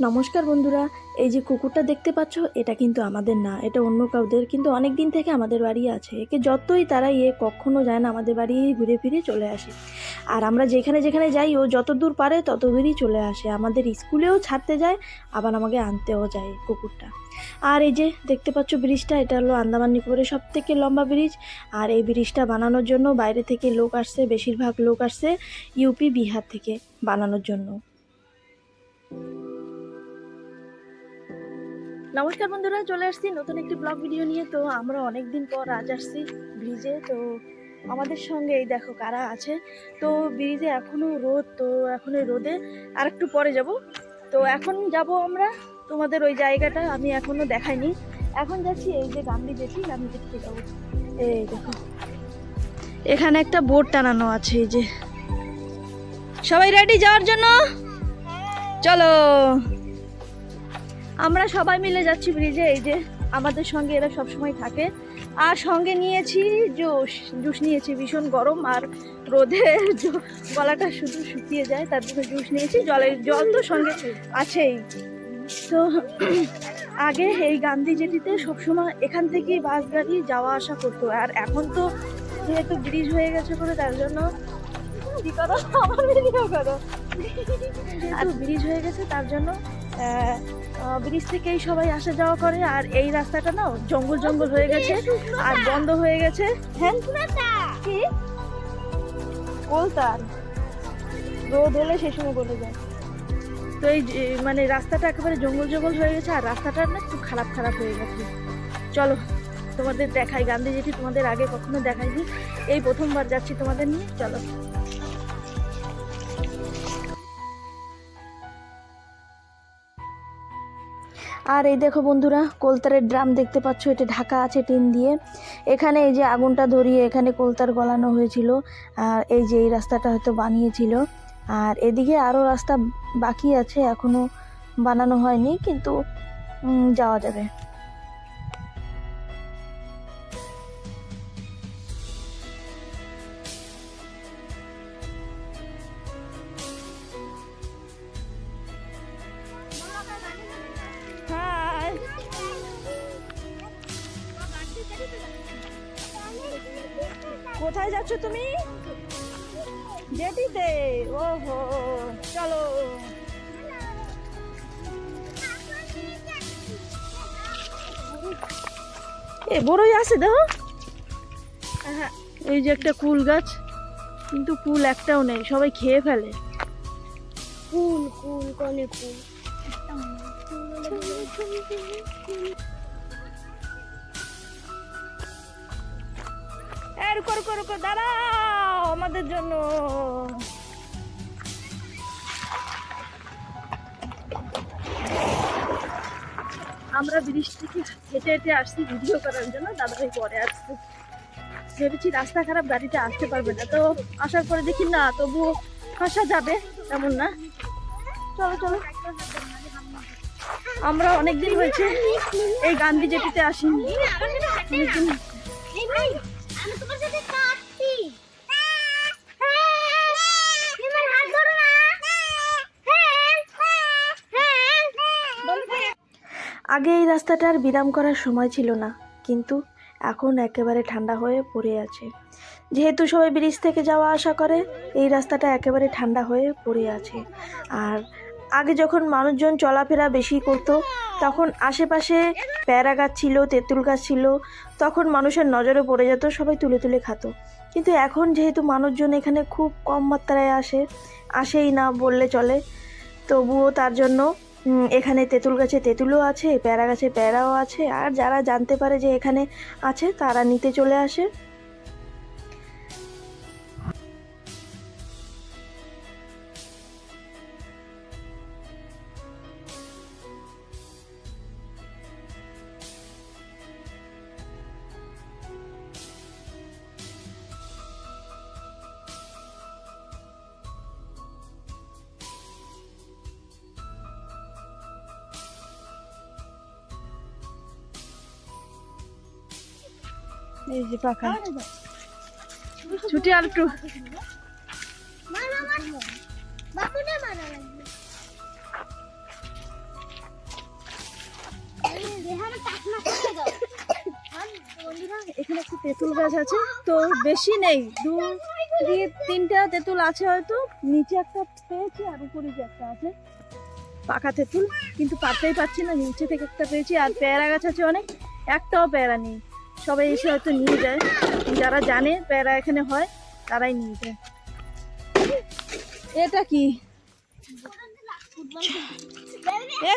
নমস্কার বন্ধুরা, এই যে কুকুরটা দেখতে পাচ্ছ, এটা কিন্তু আমাদের না, এটা অন্য কাউদের, কিন্তু অনেক দিন থেকে আমাদের বাড়ি আছে। একে যতই তারা ইয়ে কখনো যায় না, আমাদের বাড়ি ঘুরে ফিরে চলে আসে। আর আমরা যেখানে যেখানে যাই, ও যত দূর পারে তত দূরই চলে আসে। আমাদের স্কুলেও ছাড়তে যায়, আবার আমাকে আনতেও যায় কুকুরটা। আর এই যে দেখতে পাচ্ছ ব্রিজটা, এটা হলো আন্দামান নিকোবরের সব থেকে লম্বা ব্রিজ। আর এই ব্রিজটা বানানোর জন্য বাইরে থেকে লোক আসছে, বেশিরভাগ লোক আসছে ইউপি, বিহার থেকে বানানোর জন্য। নমস্কার বন্ধুরা, চলে আসছি নতুন একটি ব্লগ ভিডিও নিয়ে। তো আমরা অনেক দিন পর আজ আসছি ব্রিজে। তো আমাদের সঙ্গে এই দেখো কারা আছে। তো ব্রিজে এখনও রোদ, তো এখন এই রোদে আর একটু পরে যাব। তো এখন যাব আমরা। তোমাদের ওই জায়গাটা আমি এখনও দেখাইনি। এখন যাচ্ছি এই যে গান্ধী জেঠি গান্ধী জেঠিতে যাব। এই দেখো। এখানে একটা বোর্ড টানানো আছে এই যে। সবাই রেডি যাওয়ার জন্য? চলো। আমরা সবাই মিলে যাচ্ছি ব্রিজে এই যে আমাদের সঙ্গে এরা সব সময় থাকে। আর সঙ্গে নিয়েছি জুস জুস নিয়েছি, ভীষণ গরম, আর রোদে গলাটা শুধু শুকিয়ে যায়, তার জন্য জুস নিয়েছি। জলের জল তো সঙ্গে আছেই। তো আগে এই গান্ধী জেটিতে সবসময় এখান থেকেই বাস গাড়ি যাওয়া আসা করতো, আর এখন তো যেহেতু ব্রিজ হয়ে গেছে করে তার জন্য কি করো? আমার করো। আর ব্রিজ হয়ে গেছে, তার জন্য ব্রিজ থেকেই সবাই আসা যাওয়া করে আর এই রাস্তাটা না জঙ্গল জঙ্গল হয়ে গেছে আর বন্ধ হয়ে গেছে। হ্যাঁ কি? কোলতার। রোদ হলে সে সময় বলে যায়। তো এই মানে রাস্তাটা একেবারে জঙ্গল জঙ্গল হয়ে গেছে আর রাস্তাটা না খুব খারাপ খারাপ হয়ে গেছে। চলো তোমাদের দেখাই গান্ধী যেটি তোমাদের আগে কখনো দেখাইনি। এই প্রথমবার যাচ্ছি তোমাদের নিয়ে চলো। আর এই দেখো বন্ধুরা, কোলতারের ড্রাম দেখতে পাচ্ছ, এটা ঢাকা আছে টিন দিয়ে। এখানে এই যে আগুনটা ধরিয়ে এখানে কোলতার গলানো হয়েছিল, আর এই যে এই রাস্তাটা হয়তো বানিয়েছিল। আর এদিকে আরও রাস্তা বাকি আছে এখনও বানানো হয়নি, কিন্তু যাওয়া যাবে। জেটিতে ওহো চলো। এ বড়ই আছে দেখো। হ্যাঁ এই যে একটা কুল গাছ কিন্তু কুল একটাও নেই সবাই খেয়ে ফেলে। কুল কুল কনে কুল। এ, রুকো রুকো রুকো দাঁড়াও আমাদের জন্য। আমরা ব্রিজ থেকে হেঁটে হেঁটে আসছি ভিডিও করার জন্য দাদাভাই পরে আসছে। ভেবেছি রাস্তা খারাপ গাড়িটা আসতে পারবে না। তো আসার পরে দেখি না তবুও আসা যাবে তেমন না। চলো চলো। আমরা অনেকদিন হয়েছে এই গান্ধী জেটিতে আসিনি। অনেকদিন এই ভাই আমি তোমার সাথে কাটছি তোমার হাত ধরো না আগে এই রাস্তাটার বিরাম করার সময় ছিল না, কিন্তু এখন একেবারে ঠান্ডা হয়ে পড়ে আছে। যেহেতু সবাই ব্রিজ থেকে যাওয়া আসা করে, এই রাস্তাটা একেবারে ঠান্ডা হয়ে পড়ে আছে। আর আগে যখন মানুষজন চলাফেরা বেশি করতো, তখন আশেপাশে প্যারা গাছ ছিল, তেঁতুল গাছ ছিল, তখন মানুষের নজরে পড়ে যেত, সবাই তুলে তুলে খেত। কিন্তু এখন যেহেতু মানুষজন এখানে খুব কম মাত্রায় আসে, আসেই না বললে চলে, তবুও তার জন্য এখানে তেঁতুল গাছে তেঁতুলও আছে, প্যারা গাছে প্যারাও আছে, আর যারা জানতে পারে যে এখানে আছে, তারা নিতে চলে আসে। এই যে পাখা। ছুটি আর একটু। এখানে একটা তেঁতুল গাছ আছে। তো বেশি নেই। দু তিনটা তেঁতুল আছে হয়তো। নিচে একটা পেয়েছি আর উপরে যে একটা আছে। পাকা তেঁতুল। কিন্তু পাততেই পারছি না। নিচে থেকে একটা পেয়েছি। আর পেয়ারা গাছ আছে অনেক। একটাও পেয়ারা নেই। সবাই এসে হয়তো নিয়ে যায়। যারা জানে পেয়ারা এখানে হয়, তারাই নিয়ে যায়। এটা কি?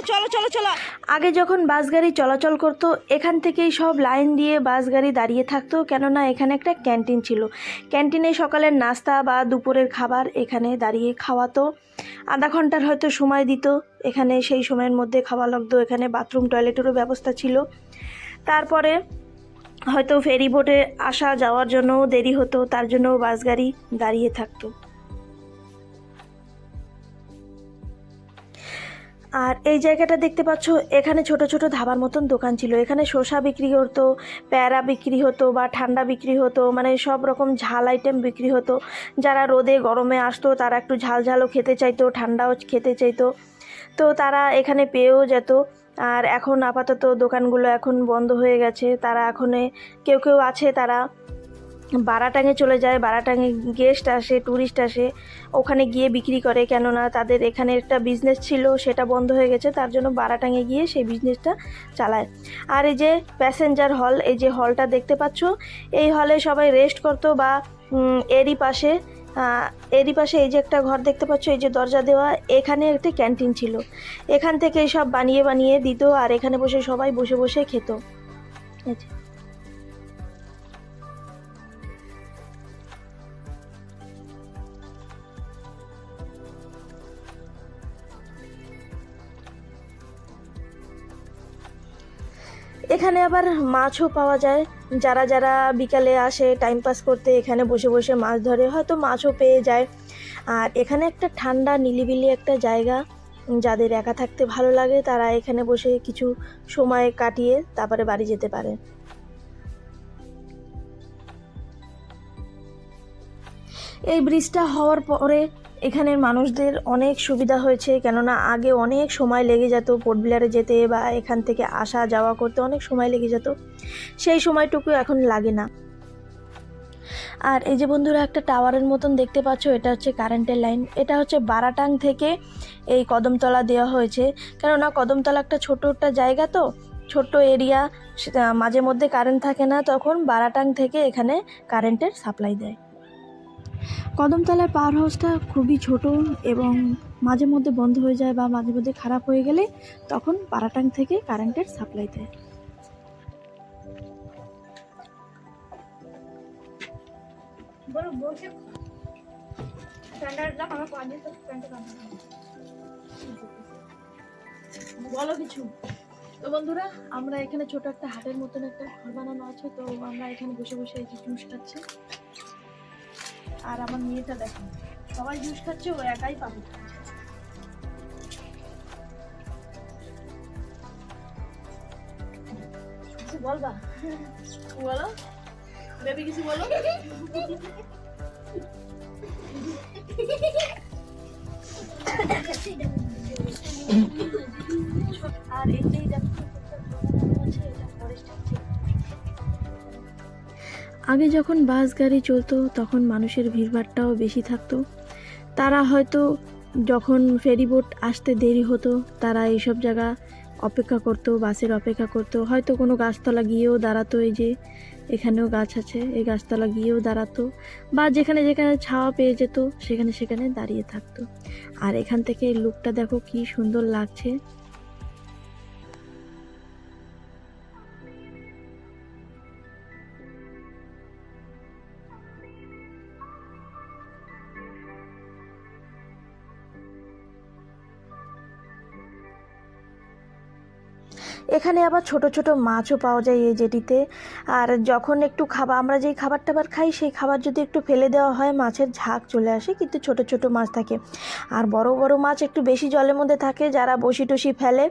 চলো চলো চলো। আগে যখন বাস গাড়ি চলাচল করতো, এখান থেকেই সব লাইন দিয়ে বাস গাড়ি দাঁড়িয়ে থাকতো, কেননা এখানে একটা ক্যান্টিন ছিল। ক্যান্টিনে সকালের নাস্তা বা দুপুরের খাবার এখানে দাঁড়িয়ে খাওয়াতো। আধা ঘণ্টার হয়তো সময় দিত। এখানে সেই সময়ের মধ্যে খাওয়া লাগতো। এখানে বাথরুম, টয়লেটেরও ব্যবস্থা ছিল। তারপরে হয়তো ফেরি বোটে আসা যাওয়ার জন্যও দেরি হতো, তার জন্য বাস গাড়ি দাঁড়িয়ে থাকতো। আর এই জায়গাটা দেখতে পাচ্ছ, এখানে ছোট ছোট ধাবার মতন দোকান ছিল। এখানে শসা বিক্রি হতো, প্যারা বিক্রি হতো বা ঠান্ডা বিক্রি হতো মানে সব রকম ঝাল আইটেম বিক্রি হতো। যারা রোদে গরমে আসতো, তারা একটু ঝাল ঝালও খেতে চাইতো, ঠান্ডাও খেতে চাইতো। তো তারা এখানে পেয়েও যেত। আর এখন আপাতত দোকানগুলো এখন বন্ধ হয়ে গেছে। তারা এখন কেউ কেউ আছে, তারা বারাটাঙে চলে যায়। বারাটাঙে গেস্ট আসে ট্যুরিস্ট আসে, ওখানে গিয়ে বিক্রি করে। কেননা তাদের এখানে একটা বিজনেস ছিল, সেটা বন্ধ হয়ে গেছে, তার জন্য বারাটাঙে গিয়ে সেই বিজনেসটা চালায়। আর এই যে প্যাসেঞ্জার হল এই যে হলটা দেখতে পাচ্ছ, এই হলে সবাই রেস্ট করতো বা এরই পাশে এরই পাশে এই যে একটা ঘর দেখতে পাচ্ছ, এই যে দরজা দেওয়া, এখানে একটি ক্যান্টিন ছিল। এখান থেকে সব বানিয়ে বানিয়ে দিত আর এখানে বসে সবাই বসে বসে খেত। এখানে আবার মাছও পাওয়া যায়। যারা যারা বিকালে আসে টাইম পাস করতে এখানে বসে বসে মাছ ধরে, হয়তো মাছও পেয়ে যায়। আর এখানে একটা ঠান্ডা, নিলিবিলি একটা জায়গা যাদের একা থাকতে ভালো লাগে, তারা এখানে বসে কিছু সময় কাটিয়ে তারপরে বাড়ি যেতে পারে। এই ব্রিজটা হওয়ার পরে এখানের মানুষদের অনেক সুবিধা হয়েছে, কেননা আগে অনেক সময় লেগে যেত পোর্টবিলারে যেতে বা এখান থেকে আসা যাওয়া করতে, অনেক সময় লেগে যেত। সেই সময়টুকু এখন লাগে না। আর এই যে বন্ধুরা, একটা টাওয়ারের মতন দেখতে পাচ্ছ, এটা হচ্ছে কারেন্টের লাইন। এটা হচ্ছে বারাটাং থেকে এই কদমতলা দেওয়া হয়েছে। কেননা কদমতলা একটা ছোট একটা জায়গা তো ছোট্ট এরিয়া মাঝে মধ্যে কারেন্ট থাকে না, তখন বারাটাং থেকে এখানে কারেন্টের সাপ্লাই দেয়। কদমতলার পাওয়ার হাউসটা খুবই ছোট এবং মাঝে মধ্যে বন্ধ হয়ে যায় বা মাঝে মধ্যে খারাপ হয়ে গেলে তখন পারাটাং থেকে কারেন্টের সাপ্লাই দেয়। বলো কিছু। তো বন্ধুরা, আমরা এখানে ছোট একটা হাটের মতন একটা ঘর বানানো আছে, তো আমরা এখানে বসে বসে এই যে জুস খাচ্ছি। আর আমার মেয়েটা দেখো সবাই জুস খাচ্ছে ও একাই পাবে। কিছু বলবা? বলো। বেবি কিছু বলো। আর এটাই দেখো। আগে যখন বাস গাড়ি চলতো, তখন মানুষের ভিড়ভাড়টাও বেশি থাকতো। তারা হয়তো যখন ফেরিবোট আসতে দেরি হতো, তারা এইসব জায়গা অপেক্ষা করতো, বাসের অপেক্ষা করতো। হয়তো কোনো গাছতলা গিয়েও দাঁড়াতো এই যে, এখানেও গাছ আছে, এই গাছতলা গিয়েও দাঁড়াতো বা যেখানে যেখানে ছাওয়া পেয়ে যেত, সেখানে সেখানে দাঁড়িয়ে থাকতো। আর এখান থেকে লুকটা দেখো কি সুন্দর লাগছে। এখানে আবার ছোট ছোট মাছও পাওয়া যায় এই জেটিতে। আর যখন একটু খাবার, আমরা যেই খাবার টাবার খাই, সেই খাবার যদি একটু ফেলে দেওয়া হয়, মাছের ঝাঁক চলে আসে, কিন্তু ছোট ছোট মাছ থাকে। আর বড় বড় মাছ একটু বেশি জলের মধ্যে থাকে, যারা বসি টসি ফেলে,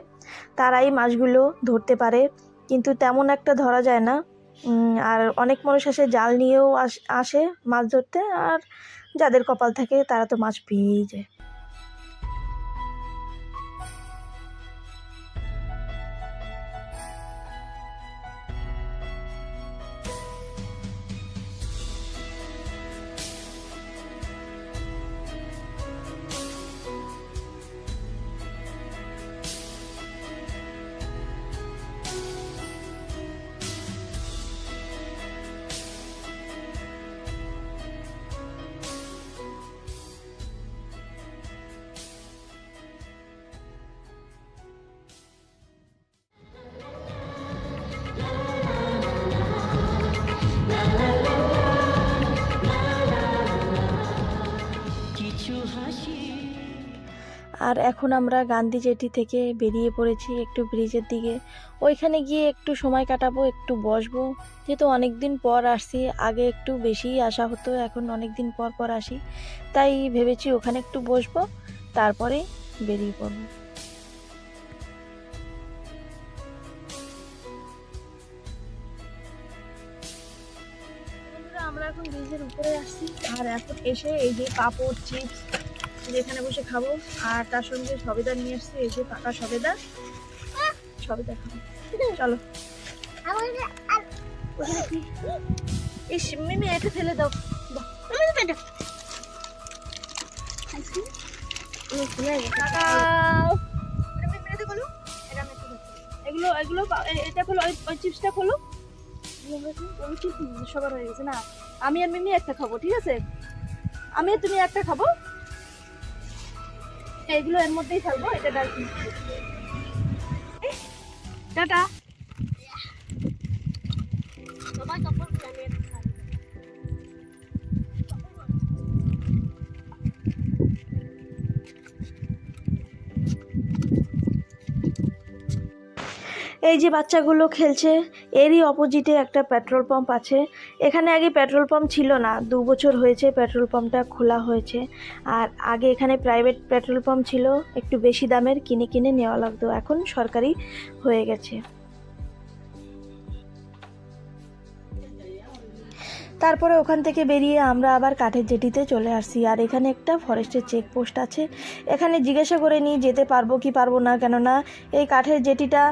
তারাই মাছগুলো ধরতে পারে। কিন্তু তেমন একটা ধরা যায় না। আর অনেক মানুষ আসে, জাল নিয়েও আস- মাছ ধরতে, আর যাদের কপাল থাকে, তারা তো মাছ পেয়েই যায়। আর এখন আমরা গান্ধী জেটি থেকে বেরিয়ে পড়েছি একটু ব্রিজের দিকে। ওইখানে গিয়ে একটু সময় কাটাবো, একটু বসবো। যেহেতু অনেক দিন পর আসছি, আগে একটু বেশিই আসা হতো, এখন অনেক দিন পর পর আসি। তাই ভেবেছি ওখানে একটু বসবো, তারপরে বেরিয়ে পড়ব। আমরা এখন ব্রিজের উপরে আসছি। আর এখন এসে এই যে পাপড় চিপস যেখানে বসে খাব, আর তার সঙ্গে সবেদা নিয়ে আসছি, এই যে পাকা সবেদা। সবেদা খাব। চলো। ইস, মিমি, এটা ফেলে দাও। এগুলো এগুলো এটা ওই- সবার হয়ে গেছে না। আমি আর মিমি একটা খাব, ঠিক আছে? আমি আর তুমি একটা খাব? এইগুলো এর মধ্যেই থাকব এটা টাটা। এই যে বাচ্চাগুলো খেলছে, এরই অপোজিটে একটা পেট্রোল পাম্প আছে। এখানে আগে পেট্রোল পাম্প ছিল না, দু বছর হয়েছে পেট্রোল পাম্পটা খোলা হয়েছে। আর আগে এখানে প্রাইভেট পেট্রোল পাম্প ছিল, একটু বেশি দামের, কিনে কিনে নেওয়া লাগতো। এখন সরকারি হয়ে গেছে। তারপরে ওখান থেকে বেরিয়ে আমরা আবার কাঠের জেটিতে চলে আসছি। আর এখানে একটা ফরেস্টের চেকপোস্ট আছে। এখানে জিজ্ঞাসা করে নিই, যেতে পারব কি পারব না? কেননা এই কাঠের জেটিটা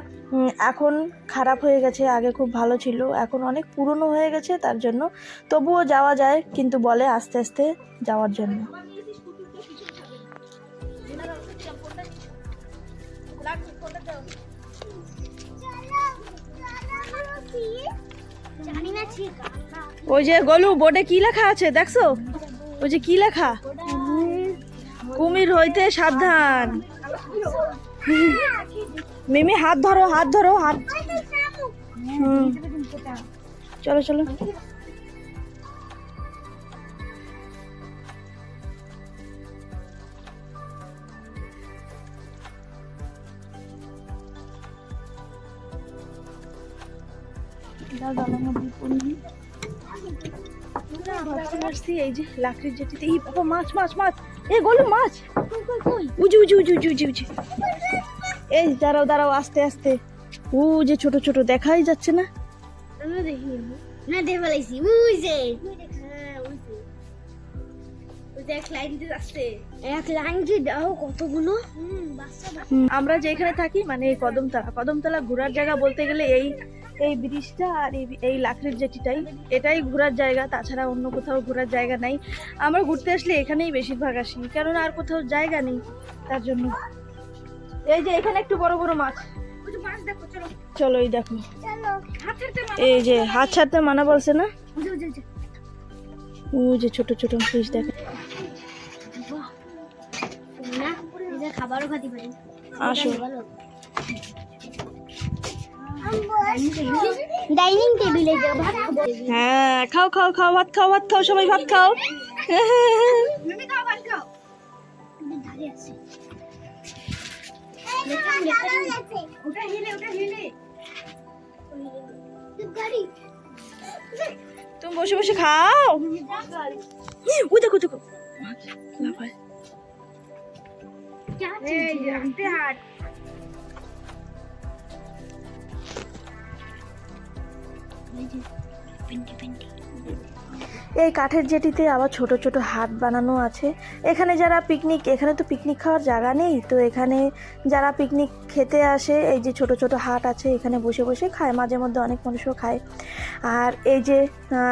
এখন খারাপ হয়ে গেছে। আগে খুব ভালো ছিল, এখন অনেক পুরনো হয়ে গেছে, তার জন্য তবুও যাওয়া যায়, কিন্তু বলে আস্তে আস্তে যাওয়ার জন্য। জানি না, ঠিক ওই যে গলু, বোর্ডে কি লেখা আছে দেখছ? ওই যে কি লেখা? কুমির হইতে সাবধান। মিমি, হাত ধরো হাত ধরো, হাত। চলো চলো। চলো আসছি এই যে লাকড়ির জেটিতে। এই বাবা মাছ মাছ মাছ। এই গলু মাছ। উজু উজু উজু উজু উজু উজু। এই দাঁড়াও দাঁড়াও আস্তে আস্তে। ও যে ছোট ছোট দেখাই যাচ্ছে না। আমি না। দেখে ফেলাইছি বুঝে হ্যাঁ বুঝে ওই যে এক লাইন দিয়ে যাচ্ছে। এক লাইন যে দাও কতগুলো? হুম বাচ্চা হুম, আমরা যেখানে থাকি মানে কদমতলা কদমতলা ঘোরার জায়গা বলতে গেলে এই এই ব্রিজটা আর এই এই লাকড়ির জেটিটাই এটাই ঘোরার জায়গা তাছাড়া অন্য কোথাও ঘোরার জায়গা নাই। আমরা ঘুরতে আসলে এখানেই বেশিরভাগ আসি কেননা আর কোথাও জায়গা নেই তার জন্য। এই যে এখানে একটু বড় বড় মাছ। চলো। এই দেখো। চলো। হাত ছাড়তে এই যে হাত ছাড়তে মানা বলছে না? ও যে ছোট ছোট ফিশ দেখে। খাবারও খেতে পারি। আসো। ডাইনিং টেবিলে যে ভাত খাব। হ্যাঁ খাও খাও খাও ভাত খাও ভাত খাও সবাই ভাত খাও। তুমি বসে বসে খাও। ও দেখো দেখো। লাফায় এই হাঁটতে হাঁট। এই কাঠের জেটিতে আবার ছোট ছোট হাট বানানো আছে। এখানে যারা পিকনিক এখানে তো পিকনিক খাওয়ার জায়গা নেই। তো এখানে যারা পিকনিক খেতে আসে, এই যে ছোট ছোট হাট আছে, এখানে বসে বসে খায়, মাঝে মধ্যে অনেক মানুষও খায়। আর এই যে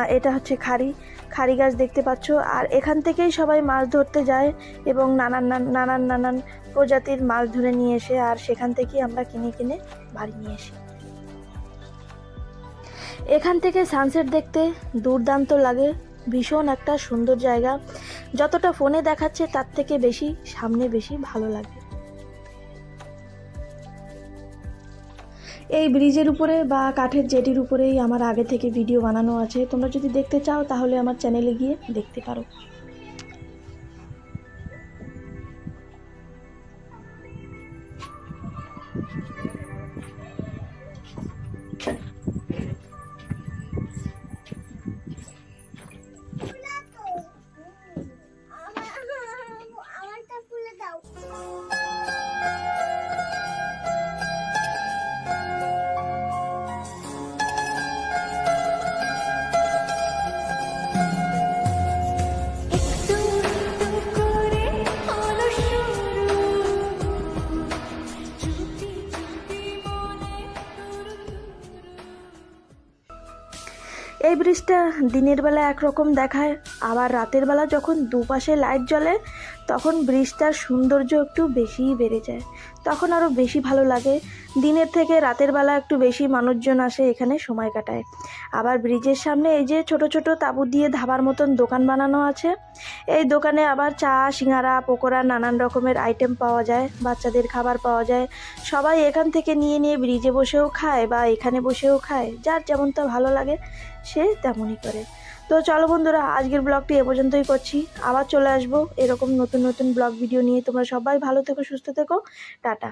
এটা হচ্ছে খাড়ি। খাড়ি গাছ দেখতে পাচ্ছ। আর এখান থেকেই সবাই মাছ ধরতে যায় এবং নানান, নান- নানান নানান প্রজাতির মাছ ধরে নিয়ে এসে, আর সেখান থেকেই আমরা কিনে কিনে বাড়ি নিয়ে আসি এখান থেকে সানসেট দেখতে দুর্দান্ত লাগে। ভীষণ একটা সুন্দর জায়গা। যতটা ফোনে দেখাচ্ছে, তার থেকে বেশি সামনে বেশি ভালো লাগে। এই ব্রিজের উপরে বা কাঠের জেটির উপরেই আমার আগে থেকে ভিডিও বানানো আছে। তোমরা যদি দেখতে চাও, তাহলে আমার চ্যানেলে গিয়ে দেখতে পারো। দিনের বেলা একরকম দেখায়, আবার রাতের বেলা যখন দুপাশে লাইট জ্বলে, তখন ব্রিজটার সৌন্দর্য একটু বেশিই বেড়ে যায়। তখন আরও বেশি ভালো লাগে। দিনের থেকে রাতের বেলা একটু বেশি মানুষজন আসে, এখানে সময় কাটায়। আবার ব্রিজের সামনে এই যে ছোট ছোট তাঁবু দিয়ে ধাবার মতন দোকান বানানো আছে, এই দোকানে আবার চা, সিঙ্গারা, পকোড়া, নানান রকমের আইটেম পাওয়া যায়, বাচ্চাদের খাবার পাওয়া যায়। সবাই এখান থেকে নিয়ে নিয়ে ব্রিজে বসেও খায় বা এখানে বসেও খায়, যার যেমনটা ভালো লাগে সে তেমনই করে। তো চলো বন্ধুরা, আজকের ব্লগটি এ পর্যন্তই করছি। আবার চলে আসব এরকম নতুন নতুন ব্লগ ভিডিও নিয়ে। তোমরা সবাই ভালো থেকো, সুস্থ থেকো। টাটা।